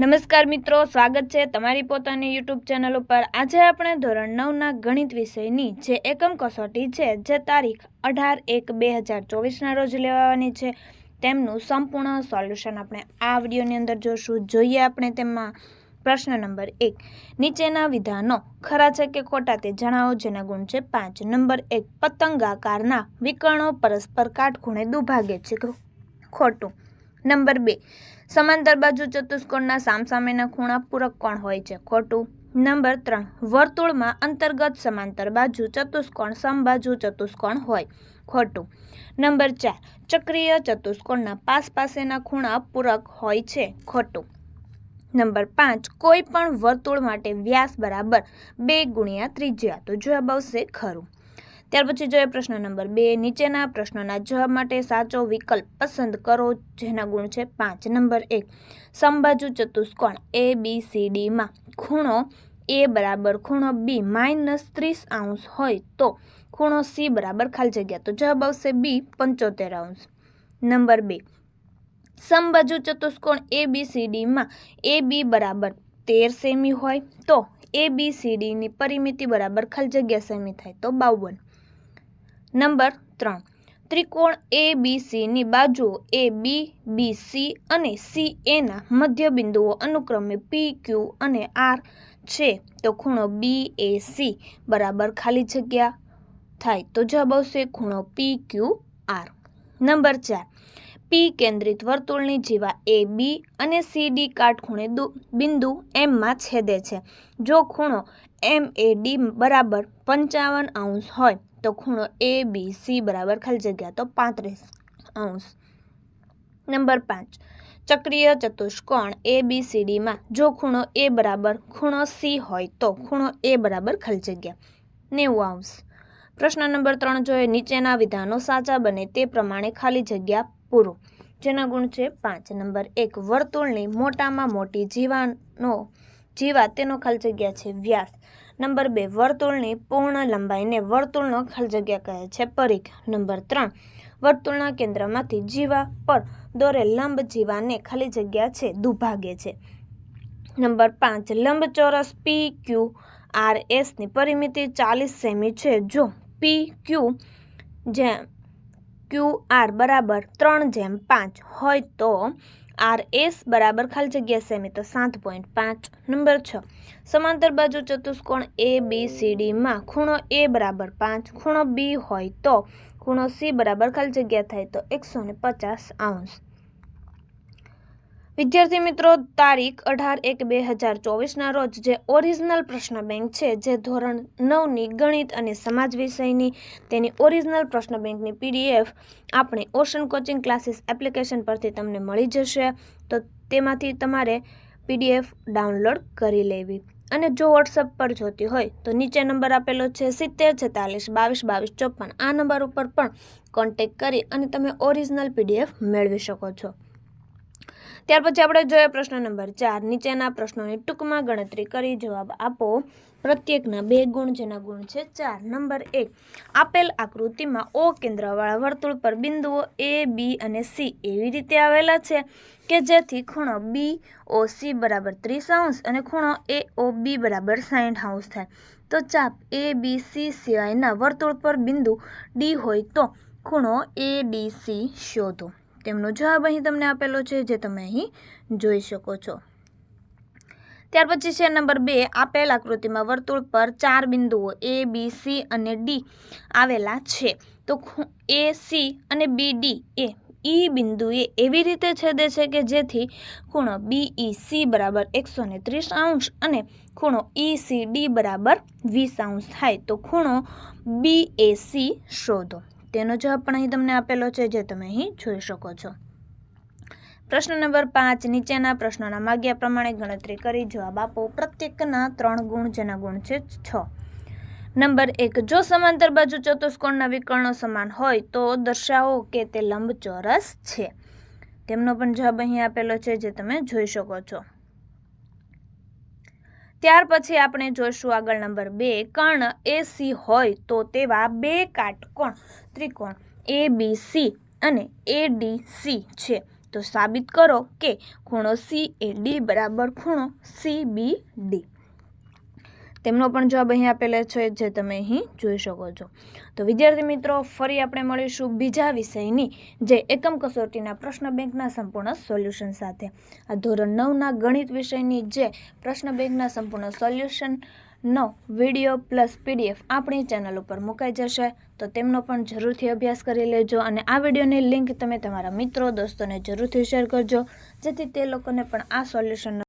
નમસ્કાર મિત્રો, સ્વાગત છે તમારી પોતાની યુટ્યુબ ચેનલ ઉપર. આજે આપણે ધોરણ નવના ગણિત વિષયની જે એકમ કસોટી છે, જે તારીખ અઢાર એક બે હજાર ચોવીસના રોજ લેવાની છે, તેમનું સંપૂર્ણ સોલ્યુશન આપણે આ વિડીયોની અંદર જોશું. જોઈએ આપણે તેમાં પ્રશ્ન નંબર એક. નીચેના વિધાનો ખરા છે કે ખોટા તે જણાવો, જેના ગુણ છે પાંચ. નંબર એક. પતંગાકારના વિકર્ણો પરસ્પર કાટખૂણે દુભાગે છે. ખોટું. નંબર બે. સમાંતર બાજુ ચતુષ્કોણના સામસામેના ખૂણા પૂરક કોણ હોય છે? ખોટું. નંબર ત્રણ. વર્તુળમાં અંતર્ગત સમાંતર બાજુ ચતુષ્કોણ સમબાજુ ચતુષ્કોણ હોય. ખોટું. નંબર ચાર. ચક્રીય ચતુષ્કોણના પાસ પાસેના ખૂણા પૂરક હોય છે. ખોટું. નંબર પાંચ. કોઈ પણ વર્તુળ માટે વ્યાસ બરાબર બે ગુણ્યા ત્રિજ્યા. તો જવાબ આવશે ખરું. ત્યાર પછી જોઈએ પ્રશ્ન નંબર બે. નીચેના પ્રશ્નોના જવાબ માટે સાચો વિકલ્પ પસંદ કરો, જેના ગુણ છે પાંચ. નંબર એક. સમબાજુ ચતુષ્કોણ એ બી સી ડીમાં ખૂણો એ બરાબર ખૂણો બી માઇનસ ત્રીસ અંશ હોય તો ખૂણો સી બરાબર ખાલી જગ્યા. તો જવાબ આવશે બી પંચોતેર અંશ. નંબર બે. સમબાજુ ચતુષ્કોણ એ બી સી ડીમાં એ બી બરાબર તેર સેમી હોય તો એ બી સી ડીની પરિમિતિ બરાબર ખાલી જગ્યા સેમી થાય તો બાવન. નંબર ત્રણ. ત્રિકોણ એ બી સીની બાજુઓ એ બી બી સી અને સી એના મધ્ય બિંદુઓ અનુક્રમે પી ક્યુ અને આર છે. તો ખૂણો બી એ સી બરાબર ખાલી જગ્યા થાય તો જવાબ આવશે ખૂણો પી ક્યુ આર નંબર ચાર. પી કેન્દ્રિત વર્તુળની જીવા એ બી અને સી ડી કાટખૂણે બિંદુ એમમાં છેદે છે. જો ખૂણો એમ એ ડી બરાબર પંચાવન અંશ હોય તો ખૂણો એ બી સી બરાબર ખાલી જગ્યા તો પાંત્રીસ અંશ. નંબર પાંચ. ચક્રીય ચતુષ્કોણ એ બી સી ડીમાં જો ખૂણો એ બરાબર ખૂણો સી હોય તો ખૂણો એ બરાબર ખાલી જગ્યા નેવું અંશ. પ્રશ્ન નંબર ત્રણ જોઈએ નીચેના વિધાનો સાચા બને તે પ્રમાણે ખાલી જગ્યા પૂરો. જેના ગુણ છે પાંચ. નંબર એક, વર્તુળની મોટામાં મોટી જીવાનો જીવા તેનો ખાલી જગ્યા છે વ્યાસ. નંબર બે, વર્તુળની પૂર્ણ લંબાઈને વર્તુળનો ખાલી જગ્યા કહે છે. પરિઘ નંબર ત્રણ, વર્તુળના કેન્દ્રમાંથી જીવા પર દોરે લંબ જીવાને ખાલી જગ્યા છે, દુભાગે છે. નંબર પાંચ લંબચોરસ પી ક્યુ આર એસની પરિમિતિ ચાલીસ સેમી છે. જો પી ક્યુ જેમ ક્યુ આર બરાબર ત્રણ જેમ પાંચ હોય તો આર એસ બરાબર ખાલી જગ્યા સેમી, તો સાત પોઈન્ટ પાંચ. નંબર છ. સમાંતર બાજુ ચતુષ્કોણ એ, બી, સી ડીમાં ખૂણો એ બરાબર પાંચ, ખૂણો બી હોય તો ખૂણો સી બરાબર ખાલી જગ્યા થાય તો એકસો ને પચાસ અંશ. વિદ્યાર્થી મિત્રો, તારીખ અઢાર એક બે હજાર ચોવીસના રોજ જે ઓરિજિનલ પ્રશ્ન બેંક છે, જે ધોરણ નવની ગણિત અને સમાજ વિષયની, તેની ઓરિજિનલ પ્રશ્ન બેંકની પીડીએફ આપણે ઓશન કોચિંગ ક્લાસીસ એપ્લિકેશન પરથી તમને મળી જશે. તો તેમાંથી તમારે પીડીએફ ડાઉનલોડ કરી લેવી. અને જો વોટ્સઅપ પર જોતી હોય, તો નીચે નંબર આપેલો છે સિત્તેર છેતાલીસ બાવીસ બાવીસ ચોપન. આ નંબર ઉપર પણ કોન્ટેક કરી અને તમે ઓરિજિનલ પીડીએફ મેળવી શકો છો. ત્યાર પછી આપણે જોઈએ પ્રશ્ન નંબર ચાર. નીચેના પ્રશ્નોની ટૂંકમાં ગણતરી કરી જવાબ આપો. પ્રત્યેકના બે ગુણ જેના ગુણ છે ચાર. નંબર એક. આપેલ આકૃતિમાં ઓ કેન્દ્રવાળા વર્તુળ પર બિંદુઓ એ બી અને સી એવી રીતે આવેલા છે કે જેથી ખૂણો બી ઓ સી બરાબર ત્રીસ અંશ અને ખૂણો એ ઓ બી બરાબર સાઠ અંશ થાય. તો ચાપ એ બી સી સિવાયના વર્તુળ પર બિંદુ ડી હોય તો ખૂણો એ ડી સી શોધો. તેમનો જવાબ અહીં તમને આપેલો છે, જે તમે અહીં જોઈ શકો છો. ત્યાર પછી છે નંબર બે, આપેલ આકૃતિમાં વર્તુળ પર ચાર બિંદુઓ એ બી સી અને ડી આવેલા છે. તો એ સી અને બી ડી એ ઈ બિંદુએ એવી રીતે છેદે છે કે જેથી ખૂણો બી ઈ સી બરાબર એકસો ને ત્રીસ અંશ અને ખૂણો ઈ સી ડી બરાબર વીસ અંશ થાય. તો ખૂણો બી એ સી શોધો. તેનો જવાબ પણ અહીં તમને આપેલો છે, જે તમે અહીં જોઈ શકો છો. પ્રશ્ન નંબર પાંચ, નીચેના પ્રશ્નોના માગ્યા પ્રમાણે ગણતરી કરી, જવાબ આપો. પ્રત્યેકના ત્રણ ગુણ, જેના ગુણ છે છ. નંબર એક, જો સમાંતર બાજુ ચતુષ્કોણના વિકર્ણો સમાન હોય, તો દર્શાવો કે તે લંબચોરસ છે. તેમનો પણ જવાબ અહીં આપેલો છે, જે તમે જોઈ શકો છો. ત્યાર પછી આપણે જોઈશું આગળ નંબર બે. કર્ણ એ સી હોય તો તેવા બે કાટકોણ, ત્રિકોણ એ બી સી અને એ ડી સી છે. તો સાબિત કરો કે ખૂણો સી એ ડી બરાબર ખૂણો સી બી ડી. તેમનો પણ જવાબ અહીં આપેલો છે જે તમે અહીં જોઈ શકો છો. તો વિદ્યાર્થી મિત્રો, ફરી આપણે મળીશું બીજા વિષયની જે એકમ કસોટીના પ્રશ્ન બેંકના સંપૂર્ણ સોલ્યુશન સાથે. આ ધોરણ નવના ગણિત વિષયની જે પ્રશ્ન બેંકના સંપૂર્ણ સોલ્યુશનનો વીડિયો પ્લસ પીડીએફ આપણી ચેનલ ઉપર મુકાઈ જશે, તો તેમનો પણ જરૂરથી અભ્યાસ કરી લેજો અને આ વિડીયોની લિંક તમે તમારા મિત્રો, દોસ્તોને જરૂરથી શેર કરજો, જેથી તે લોકોને પણ આ સોલ્યુશનનો